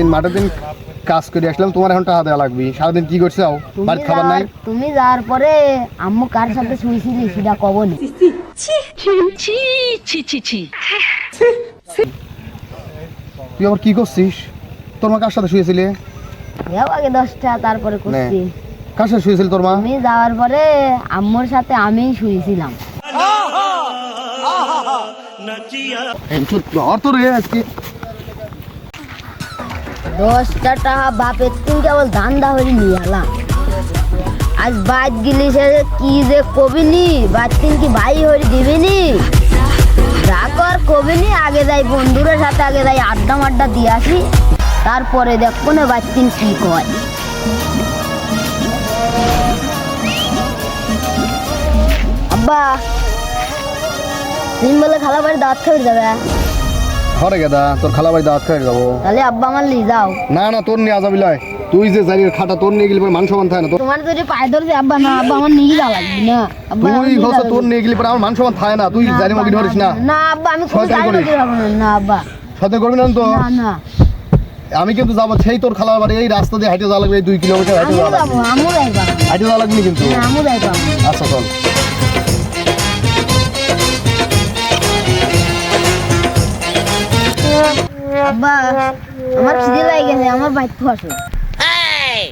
সারাদিন মাঠের দিন কাজ করে আসলাম তোমার এখন টাকা দেওয়া লাগবে সারাদিন কি করছ বাড়ির খাবার নাই তুমি যাওয়ার পরে আম্মু কার সাথে শুয়েছিলি সেটা কবনি তুই আবার কি করছিস তোর মা কার সাথে শুয়েছিলে যাও আগে দশটা তারপরে করছি কার সাথে শুয়েছিল তোর মা তুমি যাওয়ার পরে আম্মুর সাথে আমি শুয়েছিলাম এই চুপ, ধর তো রে আজকে দশটা টাকা বাপের তিন কেবল ধান্দা নিয়ে এলাম আজ বাদ গিলি সে কি যে কবিনি, বাদ তিন কি ভাই হয়ে দিবিনি। আর কবিনি, আগে যাই বন্ধুদের সাথে, আগে যাই আড্ডা মাড্ডা দিয়ে আসি। তারপরে দেখব না বাচ্চিন কি কয়। আব্বা তুমি বলে খালা বাড়ি দাঁত খেয়ে যাবে? ঘরে গেদা তোর খালা বাড়ি দাওয়াত খাই যাব। তাহলে আব্বা আমার নিয়ে যাও। না না তোর নিয়ে লয় তুই যে জারির খাটা তোর নিয়ে গেলি মান থাকে না তোর তোমার যদি পায়ে ধরছে আব্বা না আব্বা আমার নিয়ে যাওয়া লাগবে না। তুই হচ্ছে তোর নিয়ে গেলি পরে আমার মান থাকে না তুই জারি মগিন ধরিস না। না আব্বা আমি কোনো করিস। না আব্বা। সাথে করবি না তো? না না। আমি কিন্তু যাব সেই তোর খালার বাড়ি এই রাস্তা দিয়ে হাইটে যাওয়া লাগবে এই দুই কিলোমিটার হাইটে যাওয়া লাগবে। হাইটে যাওয়া লাগবে কিন্তু? আচ্ছা চল। আব্বা আমার খিদে লাগে গেছে আমার বাইক আসো।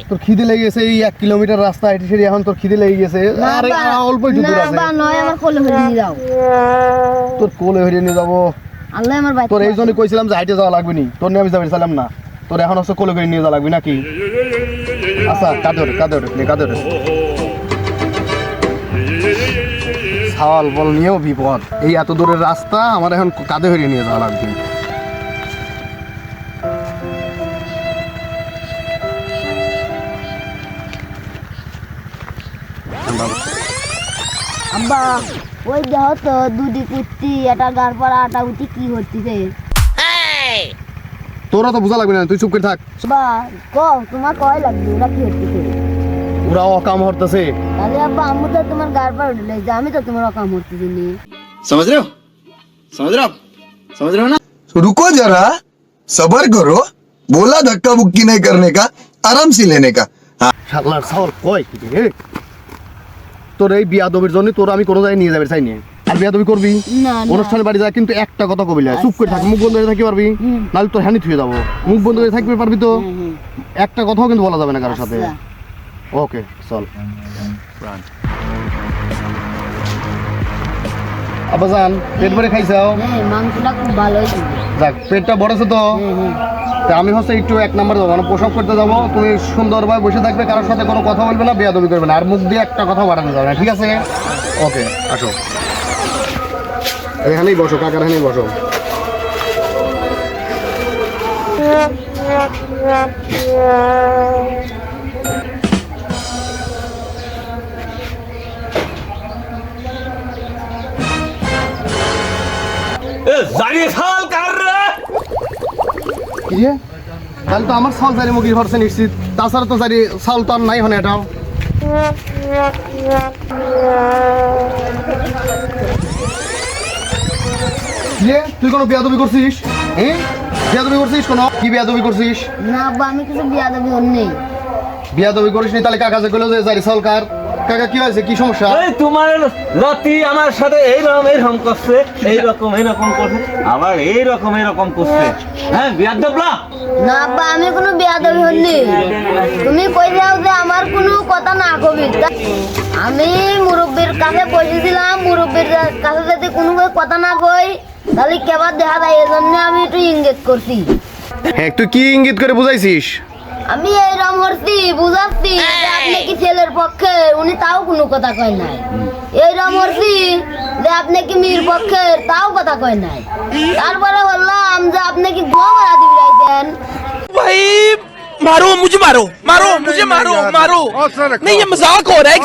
তোর খিদে লেগে গেছে এই এক কিলোমিটার রাস্তা সেরে এখন তোর খিদে লেগে গেছে। আরে অল্প একটু দূর আছে। নয় আমার কোলে নিয়ে যাও তোর কোলে হরিয়ে নিয়ে যাব। আল্লাহ আমার বাইক তোর এই জন্য কইছিলাম যে হাইটে যাওয়া লাগবে নি। তোর নিয়ে আমি যাবে চাইলাম না। তোর এখন হচ্ছে কোলে করে নিয়ে যাওয়া লাগবে নাকি? আচ্ছা কাঁদে ওঠে নে কাঁদে ওঠে ছাওয়াল বল নিয়েও বিপদ। এই এত দূরের রাস্তা আমার এখন কাঁধে হরিয়ে নিয়ে যাওয়া লাগবে। আব্বা ওই দেহ তো দুটি কুত্তি এটা গার পরা আটা উঠি কি হচ্ছে তোরা তো বোঝা লাগবে না তুই চুপ করে থাক বা কও তোমার কয় লাগবে ওরা কি হচ্ছে ওরা অকাম হরতেছে তাহলে আব্বা আম্মু তো তোমার গার পর উঠলে যে আমি তো তোমার অকাম হচ্ছে নি समझ रहे हो समझ रहे हो आप समझ रहे हो ना रुको जरा सबर करो बोला धक्का बुक्की नहीं करने का आराम से लेने का हाँ তোর এই বিয়া দবির জন্য তোর আমি কোনো জায়গায় নিয়ে যাবে চাই নি আর বিয়া দবি করবি অনুষ্ঠানে বাড়ি যা কিন্তু একটা কথা কবি চুপ করে থাক মুখ বন্ধ করে থাকতে পারবি? নাহলে তোর হ্যানি থুয়ে যাব। মুখ বন্ধ করে থাকতে পারবি তো। একটা কথাও কিন্তু বলা যাবে না কারোর সাথে। আচ্ছা। ওকে চল। আবাজান পেট ভরে খাইছাও? হ্যাঁ মাংসটা খুব ভালো যাক পেটটা বড়ছে তো? তা আমি হচ্ছে একটু এক নাম্বার যাব মানে পোশাক করতে যাব। তুমি সুন্দরভাবে বসে থাকবে, কারোর সাথে কোনো কথা বলবে না, বেয়াদবি করবে না। আর মুখ দিয়ে একটা কথা বাড়ানো যাবে না, ঠিক আছে? ওকে, আসো। এখানেই বসো, কাকার এখানেই বসো। কার রে কি তাহলে তো আমার চাউল জারি মুগির ভরসে নিশ্চিত। তাছাড়া তো জারি চাউল তো আর নাই হনে এটাও। রে তুই কোনো বেয়াদবি করছিস? হ্যাঁ বেয়াদবি করছিস কোনো? কি বেয়াদবি করছিস? না আব্বা আমি কিছু বিয়া দেবি বিয়াদবি করিস নি তাহলে কাকা যে কইলো যে জারি চাউল কার। কাকা কি হয়েছে? কি সমস্যা? এই তোমার লতি আমার সাথে এইরকম এইরকম করছে এইরকম এইরকম করছে। আবার এইরকম এইরকম করছে। হ্যাঁ দেবলা না? আব্বা আমি কোনো হইনি। তুমি কই যাও যে আমার কোনো কথা না কবি। আমি মুরব্বীর কাছে বসেছিলাম মুরব্বীর কাছে যদি কোনো কথা না কই তাহলে কেবার দেখা যায়? এই জন্য আমি একটু ইঙ্গিত করছি। হ্যাঁ তুই কি ইঙ্গিত করে বুঝাইছিস? আমি এইরকম করছি বুঝাচ্ছি। যে আপনি কি ছেলের পক্ষে উনি তাও কোনো কথা কয় নাই এইরকম করছি যে আপনি কি মেয়ের পক্ষে তাও কথা কয় নাই তারপরে বললাম যে আপনি কি গোয়া মারা দিবি রাইতেন भाई मारो मुझे मारो मारो मुझे मारो मारो नहीं ये मजाक हो रहा है